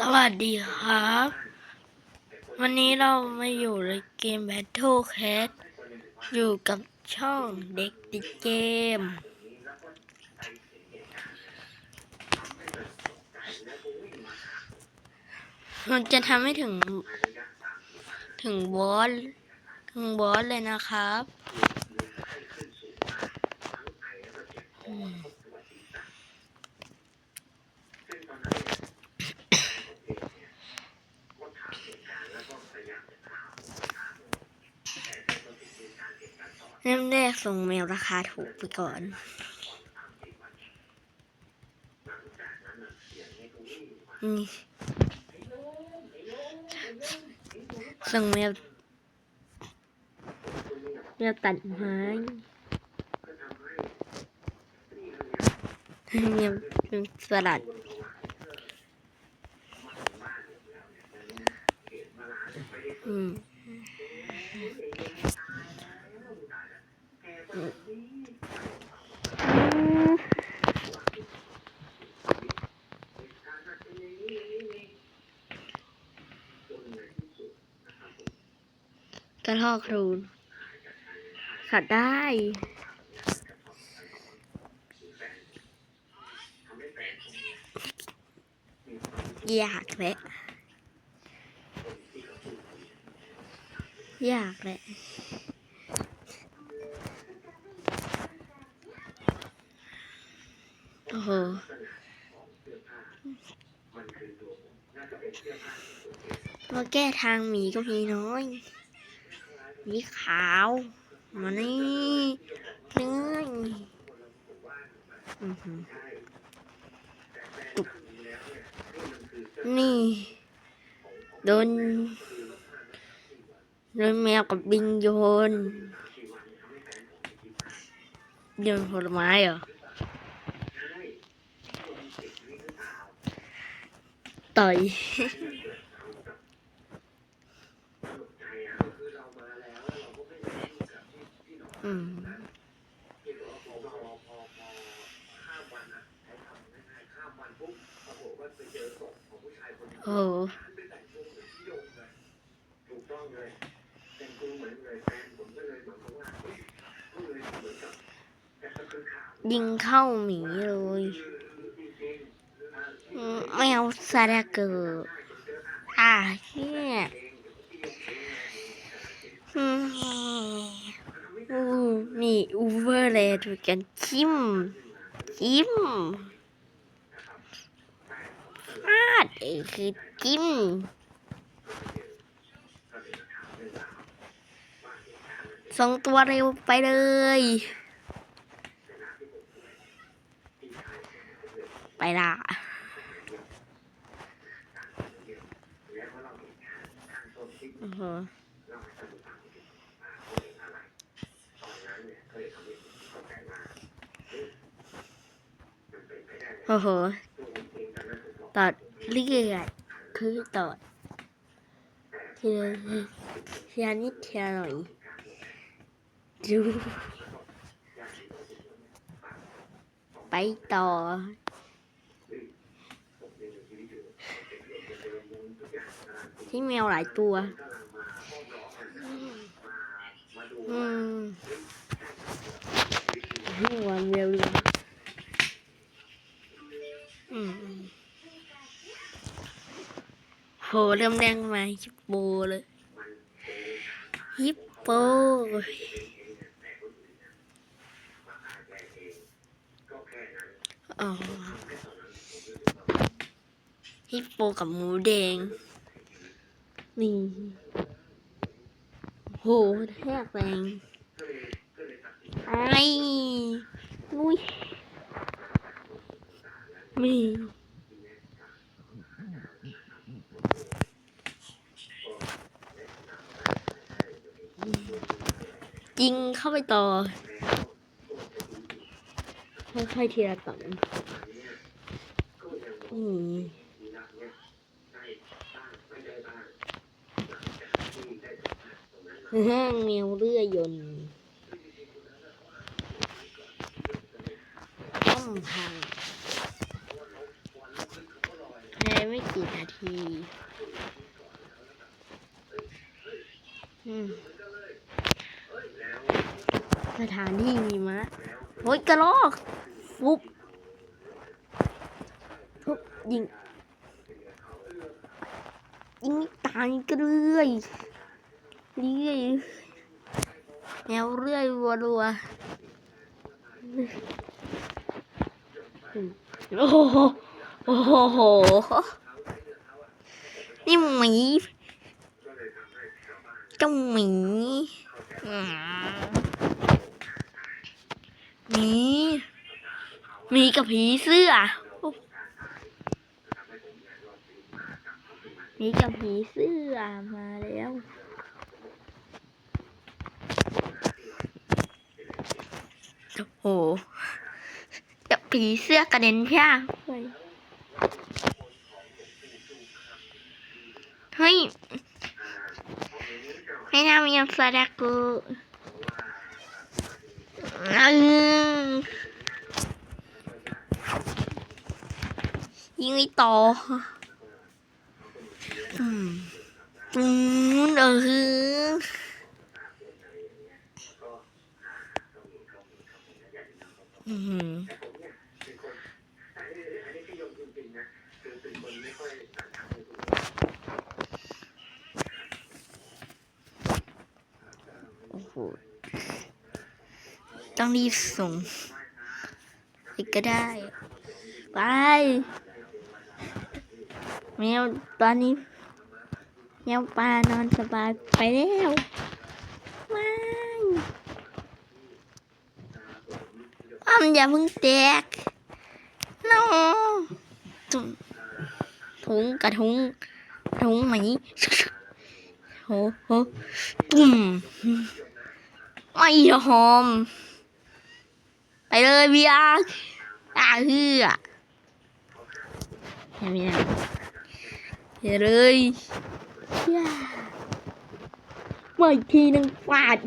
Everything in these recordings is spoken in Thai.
สวัสดีครับ วันนี้เรามาอยู่ในเกม Battle Cat อยู่กับช่องเด็กติดเกม มันจะทำให้ถึง ถึงบอส ถึงบอสเลยนะครับ อืม เริ่มแรกส่งแมวราคาถูกไปก่อนนี่ส่งแมวแมวตัดไม้แมวเป็นสลัดอืม กระทอกครูนขัดได้อยากแหละอยากแหละ โอ้โหมาแก้ทางหมีก็มีน้อยมีขาวมานี่นี่อื้อตุบนี่โดนโดนแมวกับบิงโยนโยนผลไม้เหรอ ต่อยอืมโอ้โหยิงเข้าหมีเลยอืม แมวซาดาเกอร์อ่าเนี่ยอืมีอูเวอร์เลยดูกันจิ้ม จิ้มฟาดเออคือจิ้มส่งตัวเร็วไปเลย ไปละ โอ้โหโอ้โหตอดเลือดคือตอดทีละทีละนิดทีละหน่อยดูไปต่อ ที่แมวหลายตัว อืมหัวแมวเลยอืมโหเริ่มแดงมาฮิปโปเลยฮิปโปอ๋อฮิปโปกับหมูแดงนี่ หแทกแรงไอ้นุ้ยมียิงเข้าไปต่อค่อยๆทีละต่อนอืม ห้างแมวเลื่อยยนต์ต้มพังแพ้ไม่กี่นาทีสถานที่มีมะโอ้ยกระรอกฟุบฟุบยิงยิงตายก็เรื่อย เรื่อยแนวเรื่อยวัวรัวโอ้โหโอ้โห นี่หมีเจ้าหมีหมีหมีกับผีเสื้อหมีกับผีเสื้อมาแล้ว โอ้โหจับผีเสื้อกระเด็นใช่างเฮ้ยให้น้ำยังสดกูยิงไม่ต่ออืมอืมเออ อืมโอ้โหต้องรีบส่งไปก็ได้ ไปแมวตอนนี้แมวปลานอนสบายไปแล้วไม่อ้อ มอย่าเพิ่งแตกน้องถุงกระทุงถุงไหมโหโหตุ่มไม่ยอม ไปเลยพี่อาร์อาเฮือเห็นไหมเห็นเลยย่ามาอีกทีหนึงฟาด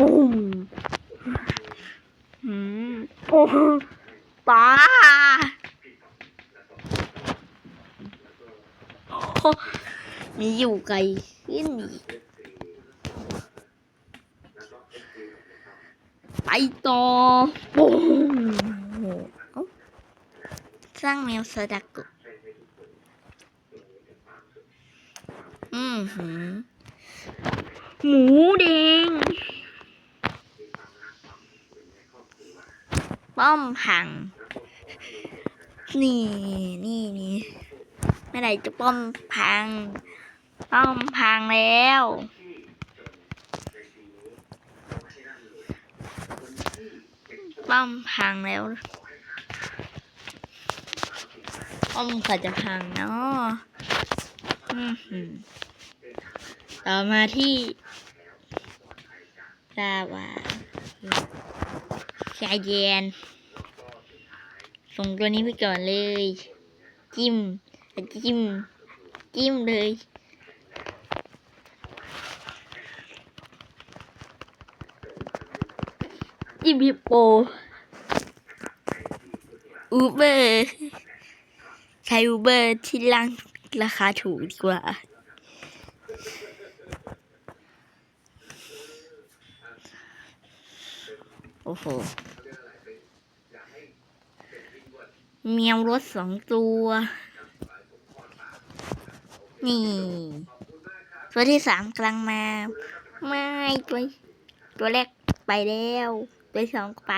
ปุ้มอืมโอ้ตาโอ้มีอยู่ไกลขึ้นอีกไปต่อปุ้มเอ้าสร้างแมวสดักกุอืมหือหมูแดง ป้อมพังนี่นี่นี่เมื่อไหร่จะป้อมพัง ป้อมพังแล้ว ป้อมพังแล้ว ป้อมก็จะพังเนาะต่อมาที่ลาวาชายเย็น ส่งตัวนี้ไปก่อนเลย จิ้มจิ้ม จิ้มเลย จิ้มฮิปโปอูเบอร์ใช้อูเบอร์ที่ล่างราคาถูกดีกว่าโอ้โห เมียวรถสองตัว นี่ ตัวที่สามกำลังมา ไม่ตัวตัวแรกไปแล้ว ตัวสองไป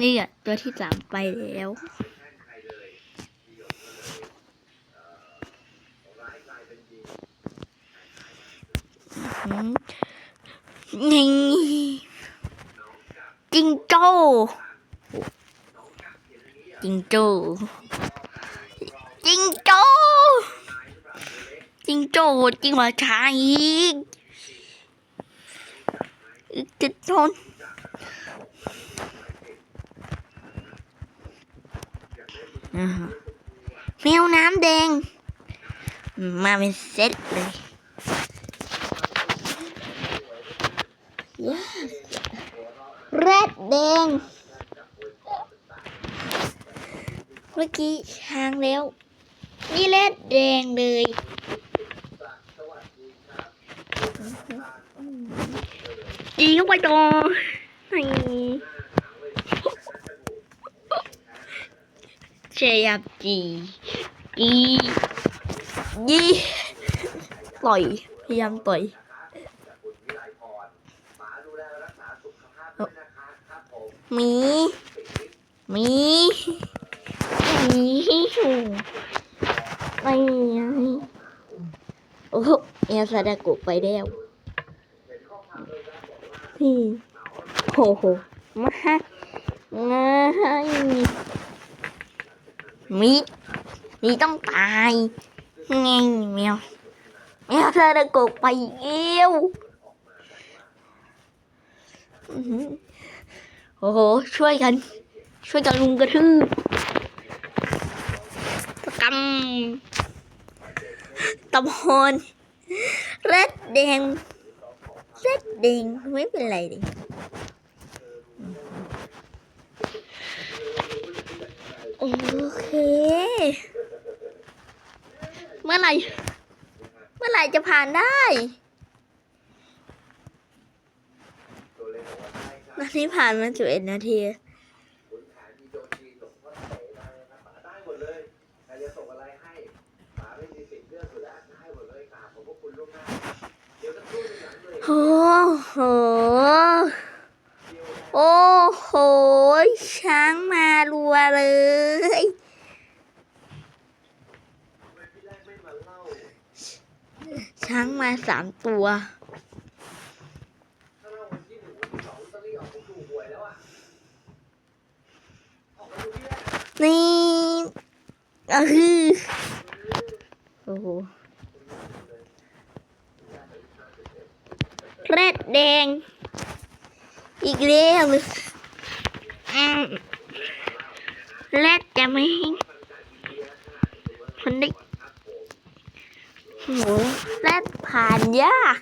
นี่อะตัวที่สามไปแล้วนี่ จิงโจ้จิงโจ้จิงโจ้จิงมาช้าอีกอีกจะทนอ่าฮะแมวน้ำแดง มาเป็นเซตเลย แดง เมื่อกี้ช้างแล้ว นี่เล็ดแดงเลยยิงเข้าไปต่อไหนเชียบจีจียี่ต่อย พยายามต่อย หมีหมีหมีไปไงโอ้โหเอลซาดาโกะไปแล้วนี่โอ้โหมาง่ายมีมีต้องตายไงแมวเอลซาดาโกะไปเอวอื้อหือ โอ้โห ช่วยกัน ช่วยกันลุงกระทืบตะกำตะพรเร็ดแดงเร็ดแดงไม่เป็นไรดิโอเค เมื่อไหร่ เมื่อไหร่จะผ่านได้ตอ นี้ผ่านมาสิบเอ็ดนาทีขุนแผนมีโดนจีส่งข้อเสนได้นะครับป๋าได้หมดเลยใครจะส่งอะไรให้ป๋าไม่มีสิทธิ์เลือกอยู่แล้วได้หมดเลยกราบขอบพระคุณล่วงหน้ายวจะพูดในหลังเลยโอ้โห โอ้โห ช้างมารัวเลย ช้างมาสามตัว ถ้าเล่าวันที่หนึ่งวันที่สองลอตเตอรี่ออกผมถูกหวยแล้วอะออกมาดู ที่แรกนี่ก็คือโอ้โหเรดแดง อีกแล้วอืมแรดจะไม่ให้คนได้โอ้โหแรดผ่านยาก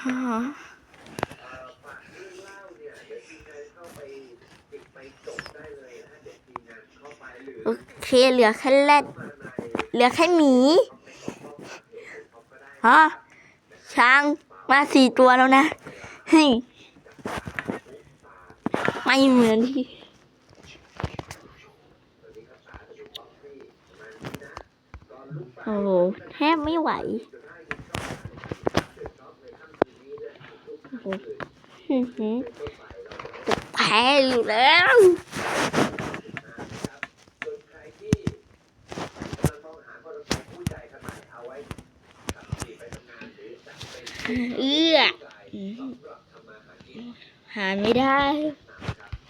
คว โอเคเหลือแค่แรดเหลือแค่หมีฮะช้างมาสี่ตัวแล้วนะเฮ้ยไม่เหมือนที่โอ้โหแทบไม่ไหวโอ้โหจะแพ้อยู่แล้ว ส่วนใครที่กำลังมองหามอเตอร์ไซค์คู่ใจขนาดเอาไว้ขับขี่ไปทำงานหรือจะ เอื้อ หาไม่ได้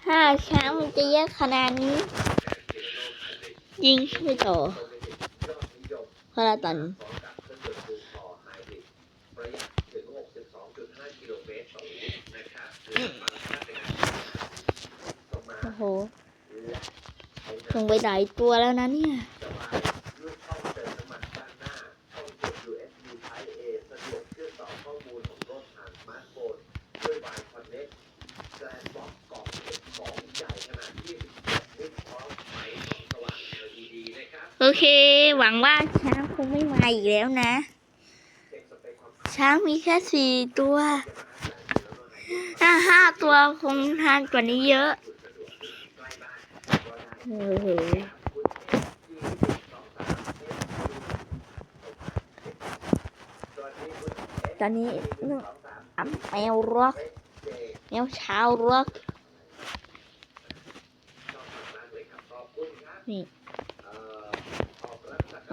ถ้าช้างมันจะแยกขนาดนี้ ยิงไม่ต่อยอดนิยมเพราะราตรนต์ดูพอไฮบริดประหถึง62.5กิโลเมตรต่อลิตรนะครับคือมาตรฐานในการส่งมาโอ้โหลงไปหลายตัวแล้วนะเนี่ยช่องเติมน้ำมันด้านหน้า ช่องเสียบ USB Type A สะดวกเชื่อมต่อข้อมูลของรถผ่านสมาร์ทโฟนด้วย Wi Connect แกลนบ็อกกล่องเก็บของใหญ่ขนาด27นิ้วพร้อมไฟส่องสว่าง LED นะครับ โอ เค หวังว่าช้างคงไม่มาอีกแล้วนะเช้างมีแค่สี่ตัวถ้าห้าตัวคงทานกว่านี้เยอะอ้โหตอนนี้นึกแมวร็อกแมวเช้าร็อกนี่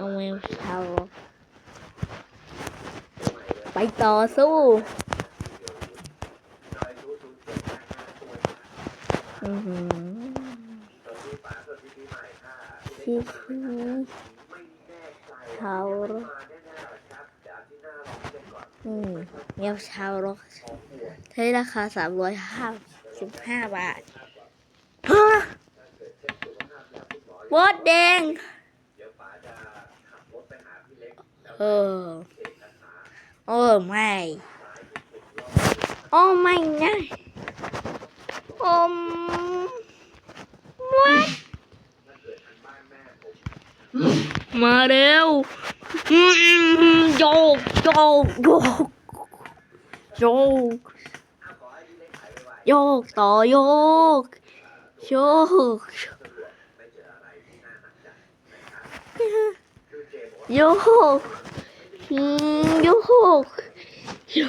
เอาแมวเช้าไปต่อสู้อือหือที่นี่เช้าร็อกอืมแมวเช้าร็อกใช้ราคาสามร้อยห้าสิบห้าบาทฮะวอดแดง เดี๋ยวป๋าจะขับรถไปหาพี่เล็กแล้วเออเอกสารโอ้ไม่โอ้ โย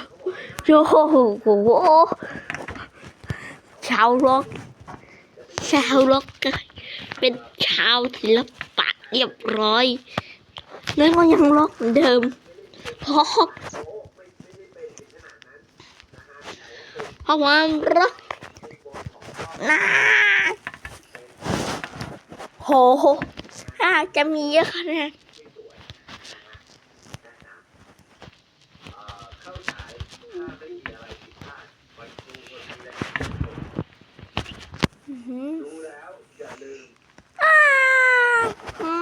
โยโยกโยกอะขอให้พี่เล็อกชาวร็อกชาวร็อกเป็นชาวศิลปะเรียบร้อยแล้วก็ยังร็อกเหมือนเดิมเพราะโอ้ไม่ไม่ได้เป็นถึงขนาดนั้นนะว่าเป็นราะความรักนะโหถ้าจะมีเยอะขนาด ที่สวยนะฮะเอ่อเข้าฉายถ้าไม่มีอะไรผิดพลาดวันครูวันนี้แหละ อื้อหือ รู้แล้วอย่าลืม อ้าว ไ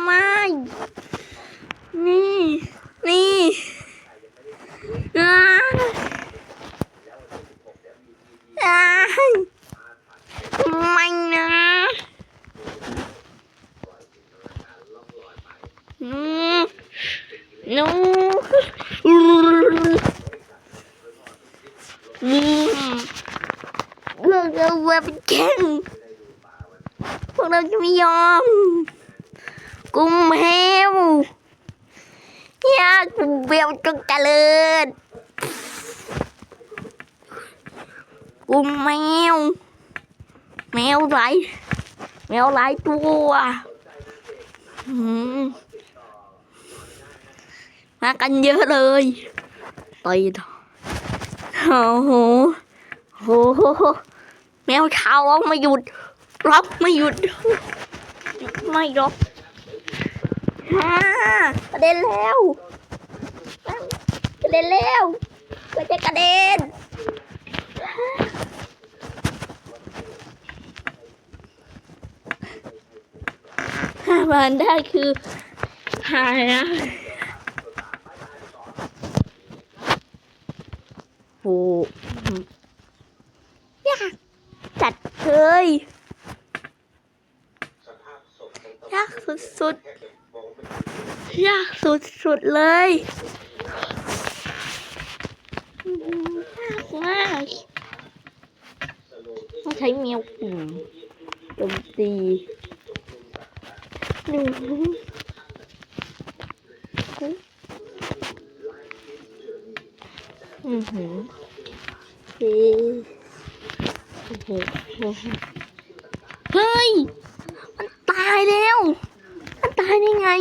ม่ นี่ นี่อ่าวอ้าวไม่นะนูนูอืมเลิกเอาเว็บเก่งพวกเราจะ ไม่ยอม กุมเฮวอยากเบียวจงเจริญกุมแมว แมวไหลายแมวหลายตัวมากันเยอะเลยต่อยต่อโอ้โหโอ้โหแมวเช้าร้องไม่หยุด ร้องไม่หยุด ไม่หรอกฮ่ากระเด็นแล้วกระเด็นแล้วก็จะกระเด็นห้าพันได้คือหายนะโหยากจัดเลย สภาพศพของตำรวจ ยาก สุดๆ ยากสุดๆ เลยยากมากต้องใช้เมียวกลุ่มโจมตีหนูอือหือเฮ้ยโอ้โหโอ้โหเฮ้ย มันตายแล้ว มันตาย ไง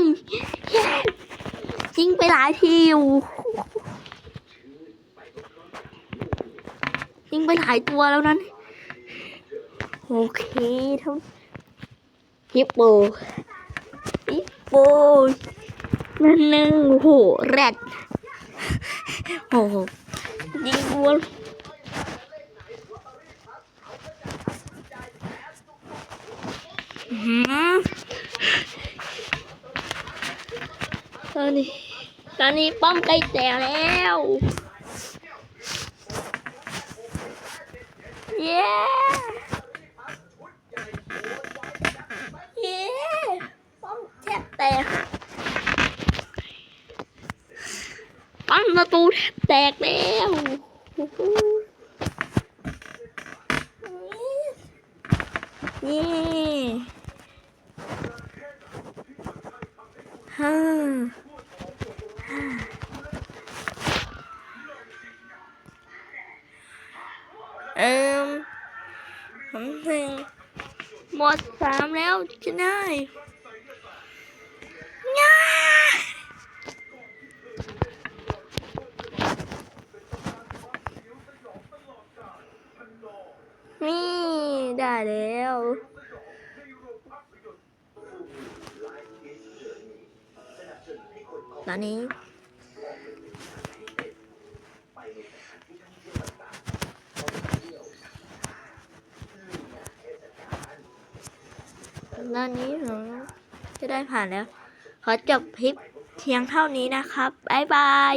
ยิงไปหลายทีอยู่ยิงไปหลายตัวแล้วนั้น โอเคเท่าฮิปโปฮิปโปนั่นหนึ่งโอ้โหแรดโอ้โหยิงวัวอื้อหือ ตอนนี้ตอนนี้ป้อมใกล้แตกแล้ว เย้ เย้ ป้อมแทบแตกป้อมประตูแทบแตกแล้วโอ้โหเย้ฮ่าฮ่าเอิ่มผมหนึ่ง หมดสามแล้วจะได้ง่านี่ได้แล้ว ตอนนี้ตอนนี้ผมจะได้ผ่านแล้ว ขอจบคลิปเพียงเท่านี้นะครับ บ๊ายบาย